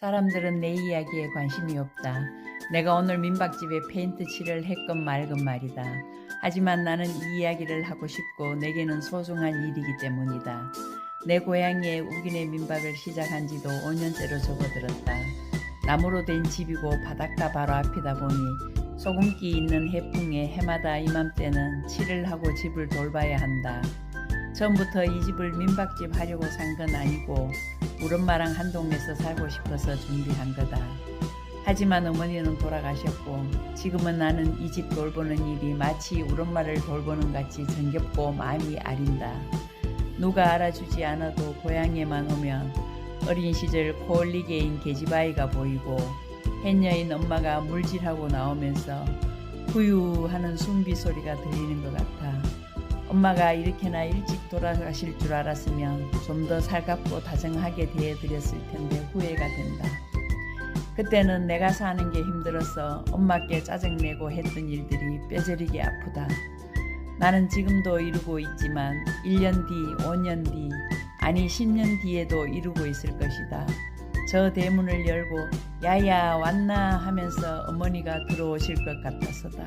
사람들은 내 이야기에 관심이 없다. 내가 오늘 민박집에 페인트 칠을 했건 말건 말이다. 하지만 나는 이 이야기를 하고 싶고 내게는 소중한 일이기 때문이다. 내 고향에 우기네 민박을 시작한 지도 5년째로 접어들었다. 나무로 된 집이고 바닷가 바로 앞이다 보니 소금기 있는 해풍에 해마다 이맘때는 칠을 하고 집을 돌봐야 한다. 처음부터 이 집을 민박집 하려고 산 건 아니고 우리 엄마랑 한 동네에서 살고 싶어서 준비한 거다. 하지만 어머니는 돌아가셨고 지금은 나는 이 집 돌보는 일이 마치 우리 엄마를 돌보는 같이 정겹고 마음이 아린다. 누가 알아주지 않아도 고향에만 오면 어린 시절 코올리게인 계집아이가 보이고 해녀인 엄마가 물질하고 나오면서 후유하는 숨비 소리가 들리는 것 같아. 엄마가 이렇게나 일찍 돌아가실 줄 알았으면 좀 더 살갑고 다정하게 대해드렸을 텐데 후회가 된다. 그때는 내가 사는 게 힘들어서 엄마께 짜증내고 했던 일들이 뼈저리게 아프다. 나는 지금도 이루고 있지만 1년 뒤, 5년 뒤, 아니 10년 뒤에도 이루고 있을 것이다. 저 대문을 열고 야야 왔나 하면서 어머니가 들어오실 것 같아서다.